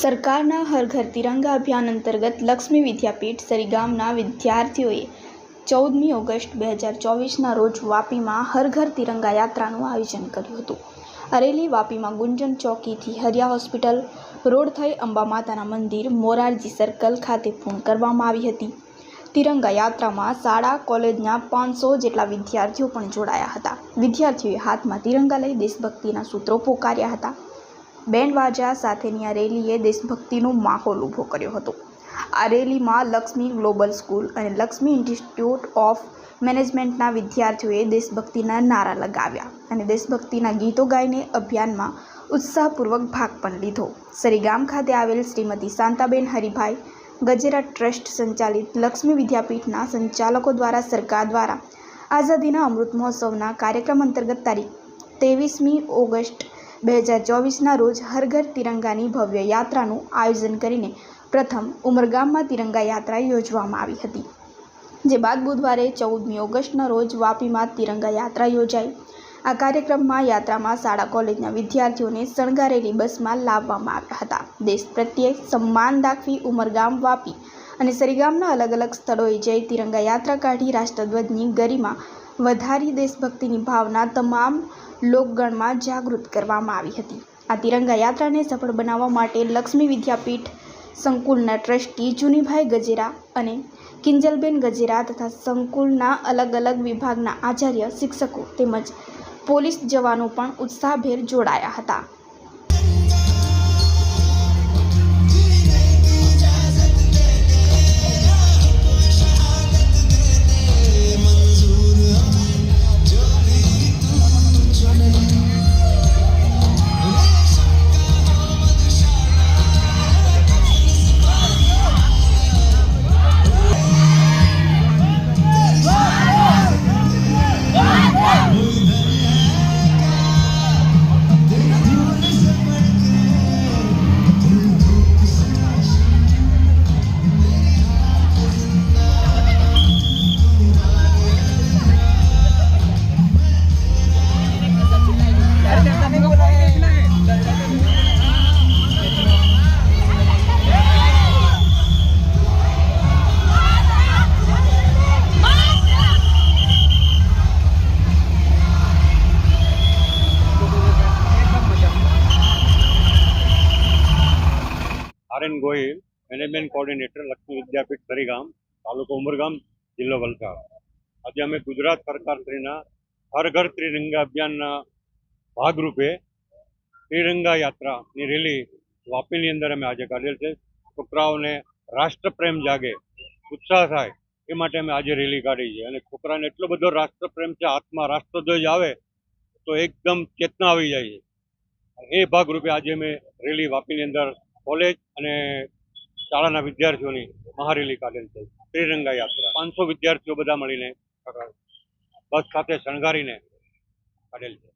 સરકારના હર ઘર તિરંગા અભિયાન અંતર્ગત લક્ષ્મી વિદ્યાપીઠ સરીગામના વિદ્યાર્થીઓએ ચૌદમી ઓગસ્ટ બે હજાર ચોવીસના રોજ વાપીમાં હર ઘર તિરંગા યાત્રાનું આયોજન કર્યું હતું. અરેલી વાપીમાં ગુંજન ચોકીથી હરિયા હોસ્પિટલ, રોડ થઈ અંબા માતાના મંદિર, મોરારજી સર્કલ ખાતે પૂર્ણ કરવામાં આવી હતી. તિરંગા યાત્રામાં શાળા, કોલેજના પાંચસો જેટલા વિદ્યાર્થીઓ પણ જોડાયા હતા. વિદ્યાર્થીઓએ હાથમાં તિરંગા લઈ દેશભક્તિના સૂત્રો પોકાર્યા હતા. બેન્ડ વાજા સાથેની આ રેલીએ દેશભક્તિનો માહોલ ઊભો કર્યો હતો. આ રેલીમાં લક્ષ્મી ગ્લોબલ સ્કૂલ અને લક્ષ્મી ઇન્સ્ટિટ્યૂટ ઓફ મેનેજમેન્ટના વિદ્યાર્થીઓએ દેશભક્તિના નારા લગાવ્યા અને દેશભક્તિના ગીતો ગાઈને અભિયાનમાં ઉત્સાહપૂર્વક ભાગ પણ લીધો. સરીગામ ખાતે આવેલ શ્રીમતી શાંતાબેન હરિભાઈ, ગજેરા ટ્રસ્ટ સંચાલિત લક્ષ્મી વિદ્યાપીઠના સંચાલકો દ્વારા સરકાર દ્વારા આઝાદીના અમૃત મહોત્સવના કાર્યક્રમ અંતર્ગત તારીખ ત્રેવીસમી ઓગસ્ટ બે હજાર ચોવીસના રોજ હરઘર તિરંગાની ભવ્ય યાત્રાનું આયોજન કરીને પ્રથમ ઉમરગામમાં તિરંગા યાત્રા યોજવામાં આવી હતી, જે બાદ બુધવારે ચૌદમી ઓગસ્ટના રોજ વાપીમાં તિરંગા યાત્રા યોજાઈ. આ કાર્યક્રમમાં યાત્રામાં શાળા, કોલેજના વિદ્યાર્થીઓને શણગારેલી બસમાં લાવવામાં આવ્યા હતા. દેશ પ્રત્યે સન્માન દાખવી ઉમરગામ, વાપી અને સરીગામના અલગ અલગ સ્થળોએ જઈ તિરંગા યાત્રા કાઢી રાષ્ટ્રધ્વજની ગરિમા વધારી દેશભક્તિની ભાવના તમામ લોકગણમાં જાગૃત કરવામાં આવી હતી. આ તિરંગા યાત્રાને સફળ બનાવવા માટે લક્ષ્મી વિદ્યાપીઠ, સંકુલના ટ્રસ્ટી જુનીભાઈ ગજેરા અને કિંજલબેન ગજેરા તથા સંકુલના અલગ અલગ વિભાગના આચાર્ય, શિક્ષકો તેમજ પોલીસ જવાનો પણ ઉત્સાહભેર જોડાયા હતા. R N Gohil, management coordinator Laxmi Vidyapeeth Sarigam તાલુકો ઉમરગામ, જિલ્લો વલસાડ. આજે અમે ગુજરાત સરકારશ્રીના હર ઘર ત્રિરંગા અભિયાનના ભાગરૂપે ત્રિરંગા યાત્રાની રેલી વાપીની અંદર અમે આજે કાઢેલ છે. છોકરાઓને રાષ્ટ્રપ્રેમ જાગે, ઉત્સાહ થાય, એ માટે અમે આજે રેલી કાઢી છે. અને છોકરાને એટલો બધો રાષ્ટ્રપ્રેમ છે હાથમાં રાષ્ટ્રધ્વજ આવે, તો એકદમ ચેતના આવી જાય છે. એ ભાગરૂપે આજે અમે રેલી વાપીની અંદર કોલેજ અને શાળાના વિદ્યાર્થીઓની મહારેલી કાઢેલ છે. ત્રિરંગા યાત્રા. પાંચસો વિદ્યાર્થીઓ બધા મળીને બસ ખાતે શણગારીને કાઢેલ છે.